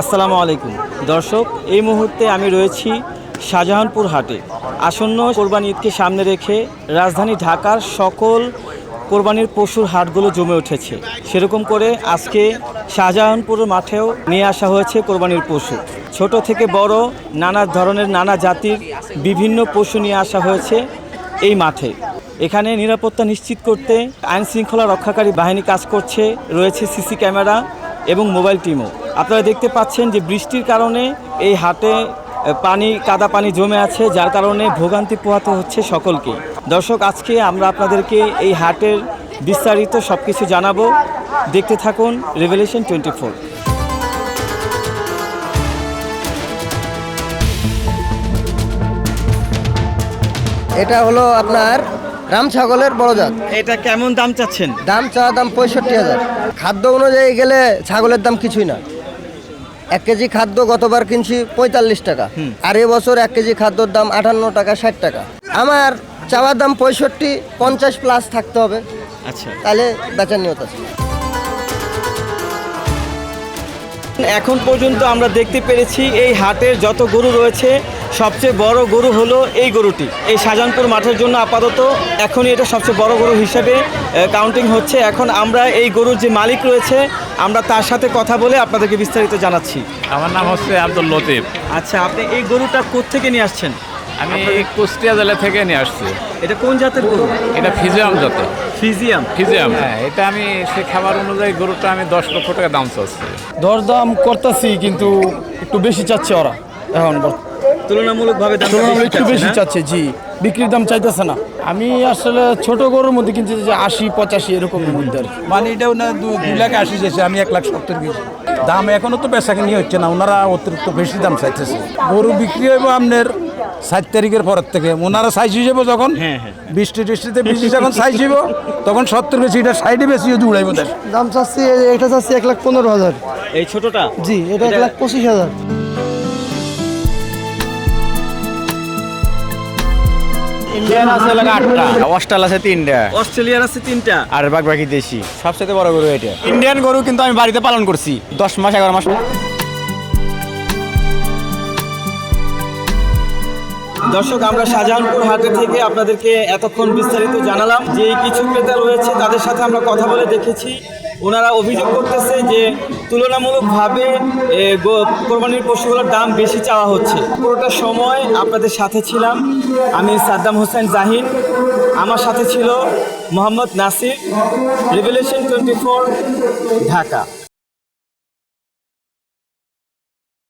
আসসালামু আলাইকুম। দর্শক, এই মুহূর্তে আমি রয়েছি শাহজাহানপুর হাটে। আসন্ন কোরবানি ঈদকে সামনে রেখে রাজধানী ঢাকার সকল কোরবানির পশুর হাটগুলো জমে উঠেছে। সেরকম করে আজকে শাহজাহানপুর মাঠেও নিয়ে আসা হয়েছে কোরবানির পশু। ছোট থেকে বড় নানা ধরনের, নানা জাতির বিভিন্ন পশু নিয়ে আসা হয়েছে এই মাঠে। এখানে নিরাপত্তা নিশ্চিত করতে আইন শৃঙ্খলা রক্ষাকারী বাহিনী কাজ করছে, রয়েছে সিসি ক্যামেরা এবং মোবাইল টিমও। আপনারা দেখতে পাচ্ছেন যে বৃষ্টির কারণে এই হাটে পানি কাদা পানি জমে আছে যার কারণে ভোগান্তি পোহাতে হচ্ছে সকলকে। দর্শক আজকে আমরা আপনাদেরকে এই হাটের বিস্তারিত সব কিছু জানাব। দেখতে থাকুন রেভেলেশন টোয়েন্টি ফোর এটা হলো আপনার রাম ছাগলের বড় জাত। এটা কেমন দাম চাচ্ছেন? দাম চাওয়া দাম পঁয়ষট্টি হাজার। খাদ্য অনুযায়ী গেলে ছাগলের দাম কিছুই না। এক কেজি খাদ্য গতবার কিনছি পঁয়তাল্লিশ টাকা। আর এবছর এক কেজি খাদ্যর দাম আটান্ন টাকা ষাট টাকা। আমার চাওয়ার দাম পঁয়ষট্টি পঞ্চাশ প্লাস থাকতে হবে। আচ্ছা। তাহলে বেচার নিয়ত আছে। এখন পর্যন্ত আমরা দেখতে পেরেছি এই হাটের যত গরু রয়েছে সবচেয়ে বড় গরু হলো এই গরুটি। এই শাহজাহানপুর মাঠের জন্য আপাতত এখনই এটা সবচেয়ে বড় গরু হিসেবে কাউন্টিং হচ্ছে। এখন আমরা এই গরুর যে মালিক রয়েছে আমরা তার সাথে কথা বলে আপনাদেরকে বিস্তারিত জানাচ্ছি। আমার নাম হচ্ছে আব্দুল লতিফ। আচ্ছা আপনি এই গরুটা কোত্থেকে নিয়ে আসছেন? আমি কুষ্টিয়া জেলা থেকে নিয়ে আসছি। এটা কোন জাতের গরু? এটা ফিজিয়াম জাতে ফিজিয়াম? ফিজিয়াম। হ্যাঁ এটা আমি সে খাবার অনুযায়ী গরুটা আমি দশ লক্ষ টাকা দাম চাচ্ছি। দরদাম করতেছি কিন্তু একটু বেশি চাচ্ছে ওরা এখন। তুলনামূলকভাবে দাম তুলনামূলক একটু বেশি চাচ্ছে জি। বিক্রির দাম চাইতেছে না। আমি আসলে ছোট গরুর মধ্যে কিনছি যে আশি পঁচাশি এরকম মধ্যে আর মানে এটাও না দু দুই লাখ আশি চেয়েছে আমি এক লাখ সত্তর গেছি দাম এখনও তো বেচা কিনি হচ্ছে না ওনারা অতিরিক্ত বেশি দাম চাইতেছে। গরু বিক্রি হইব আপনার সাত তারিখের পরের থেকে। ওনারা সাইজ হিসেবে যখন। হ্যাঁ, হ্যাঁ। বৃষ্টি টিষ্টিতে বৃষ্টি যখন সাইজ হইব তখন সত্তর বেশি এটা সাইডে বেশি যদি উড়াইব দেশ দাম চাচ্ছি এটা চাচ্ছি এক লাখ পনেরো হাজার। এই ছোটটা? জি এটা এক লাখ পঁচিশ হাজার। ইন্ডিয়ান আছে লাগে আটটা। অস্ট্রাল আছে। তিনটা। অস্ট্রেলিয়ার আছে তিনটা। আর বাকি বাকি দেশি। সবচেয়ে বড় গরু এটা। ইন্ডিয়ান গরু কিন্তু আমি বাড়িতে পালন করছি। দশ মাস এগারো মাস। দর্শক, আমরা শাহজাহানপুর হাটে থেকে আপনাদেরকে এতক্ষণ বিস্তারিত জানালাম যে কিছু ক্রেতা রয়েছে, তাদের সাথে আমরা কথা বলে দেখেছি। ওনারা অভিযোগ করতেছে যে তুলনামূলকভাবে কোরবানির পশুগুলোর দাম বেশি চাওয়া হচ্ছে। পুরোটা সময় আপনাদের সাথে ছিলাম। আমি সাদ্দাম হোসেন জাহিন। আমার সাথে ছিল Mohammad Nasir. Revelation twenty four Dhaka.